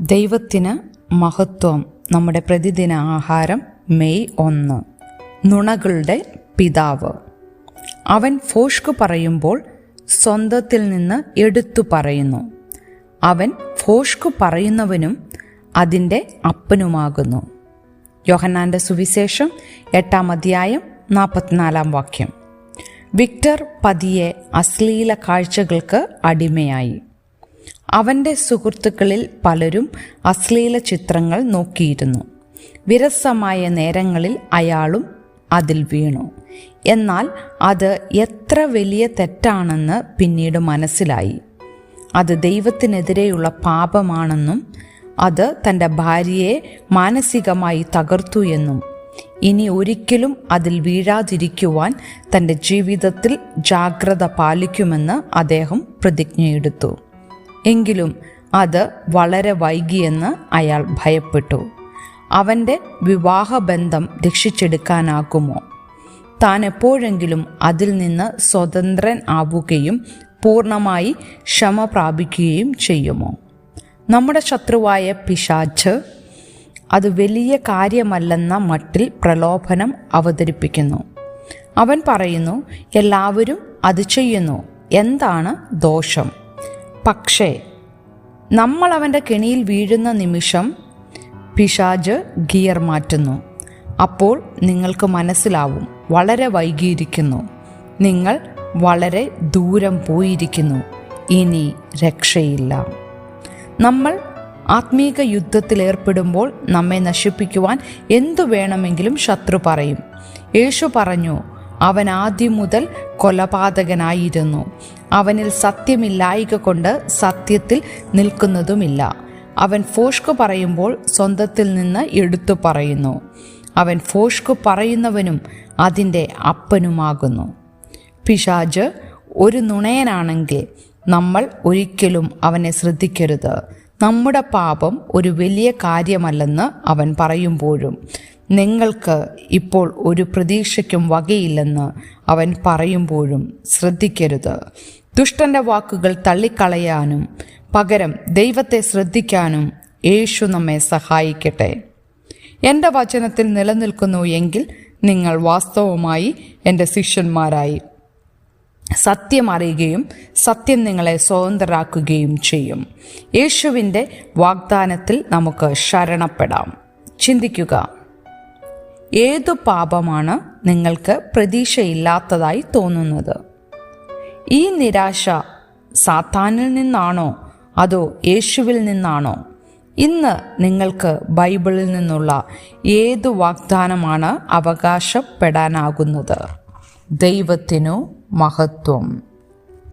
ദൈവത്തിന് മഹത്വം നമ്മുടെ പ്രതിദിന ആഹാരം മെയ് ഒന്ന്. നുണകളുടെ പിതാവ്. അവൻ ഫോഷ്കു പറയുമ്പോൾ സ്വന്തത്തിൽ നിന്ന് എടുത്തു പറയുന്നു. അവൻ ഫോഷ്കു പറയുന്നവനും അതിന്റെ അപ്പനുമാകുന്നു. യോഹന്നാന്റെ സുവിശേഷം എട്ടാം അധ്യായം നാൽപ്പത്തിനാലാം വാക്യം. വിക്ടർ പതിയെ അശ്ലീല കാഴ്ചകൾക്ക് അടിമയായി. അവന്റെ സുഹൃത്തുക്കളിൽ പലരും അശ്ലീല ചിത്രങ്ങൾ നോക്കിയിരുന്നു. വിരസമായ നേരങ്ങളിൽ അയാളും അതിൽ വീണു. എന്നാൽ അത് എത്ര വലിയ തെറ്റാണെന്ന് പിന്നീട് മനസ്സിലായി. അത് ദൈവത്തിനെതിരെയുള്ള പാപമാണെന്നും അത് തന്റെ ഭാര്യയെ മാനസികമായി തകർത്തു എന്നും ഇനി ഒരിക്കലും അതിൽ വീഴാതിരിക്കുവാൻ തന്റെ ജീവിതത്തിൽ ജാഗ്രത പാലിക്കുമെന്ന് അദ്ദേഹം പ്രതിജ്ഞയെടുത്തു. എങ്കിലും അത് വളരെ വൈകിയെന്ന് അയാൾ ഭയപ്പെട്ടു. അവന്റെ വിവാഹബന്ധം രക്ഷിച്ചെടുക്കാനാകുമോ? താൻ എപ്പോഴെങ്കിലും അതിൽ നിന്ന് സ്വതന്ത്രൻ ആവുകയും പൂർണമായി ക്ഷമ പ്രാപിക്കുകയും ചെയ്യുമോ? നമ്മുടെ ശത്രുവായ പിശാച്ച് അത് വലിയ കാര്യമല്ലെന്ന മട്ടിൽ പ്രലോഭനം അവതരിപ്പിക്കുന്നു. അവൻ പറയുന്നു എല്ലാവരും അത് ചെയ്യുന്നു. എന്താണ് ദോഷം? പക്ഷേ നമ്മൾ അവന്റെ കെണിയിൽ വീഴുന്ന നിമിഷം പിശാജ് ഗിയർ മാറ്റുന്നു. അപ്പോൾ നിങ്ങൾക്ക് മനസ്സിലാവും വളരെ വൈകിയിരിക്കുന്നു. നിങ്ങൾ വളരെ ദൂരം പോയിരിക്കുന്നു. ഇനി രക്ഷയില്ല. നമ്മൾ ആത്മീക യുദ്ധത്തിൽ ഏർപ്പെടുമ്പോൾ നമ്മെ നശിപ്പിക്കുവാൻ എന്തു വേണമെങ്കിലും ശത്രു പറയും. യേശു പറഞ്ഞു അവൻ ആദ്യം മുതൽ കൊലപാതകനായിരുന്നു. അവനിൽ സത്യമില്ലായിക കൊണ്ട് സത്യത്തിൽ നിൽക്കുന്നതുമില്ല. അവൻ ഫോഷ്കു പറയുമ്പോൾ സ്വന്തത്തിൽ നിന്ന് എടുത്തു പറയുന്നു. അവൻ ഫോഷ്കു പറയുന്നവനും അതിന്റെ അപ്പനുമാകുന്നു. പിശാജ് ഒരു നുണയനാണെങ്കിൽ നമ്മൾ ഒരിക്കലും അവനെ ശ്രദ്ധിക്കരുത്. നമ്മുടെ പാപം ഒരു വലിയ കാര്യമല്ലെന്ന് അവൻ പറയുമ്പോഴും നിങ്ങൾക്ക് ഇപ്പോൾ ഒരു പ്രതീക്ഷയ്ക്കും വകയില്ലെന്ന് അവൻ പറയുമ്പോഴും ശ്രദ്ധിക്കരുത്. ദുഷ്ടന്റെ വാക്കുകൾ തള്ളിക്കളയാനും പകരം ദൈവത്തെ ശ്രദ്ധിക്കാനും യേശു നമ്മെ സഹായിക്കട്ടെ. എന്റെ വചനത്തിൽ നിലനിൽക്കുന്നു എങ്കിൽ നിങ്ങൾ വാസ്തവമായി എന്റെ ശിഷ്യന്മാരായി സത്യം അറിയുകയും സത്യം നിങ്ങളെ സ്വതന്ത്രരാക്കുകയും ചെയ്യും. യേശുവിന്റെ വാഗ്ദാനത്തിൽ നമുക്ക് ശരണപ്പെടാം. ചിന്തിക്കുക. ഏതു പാപമാണ് നിങ്ങൾക്ക് പ്രതീക്ഷയില്ലാത്തതായി തോന്നുന്നത്? ഈ നിരാശ സാത്താനിൽ നിന്നാണോ? അതോ യേശുവിൽ നിന്നാണോ? ഇന്ന് നിങ്ങൾക്ക് ബൈബിളിൽ നിന്നുള്ള ഏതു വാഗ്ദാനമാണ് അവകാശപ്പെടാനാകുന്നത്? ദൈവത്തിനു മഹത്വം.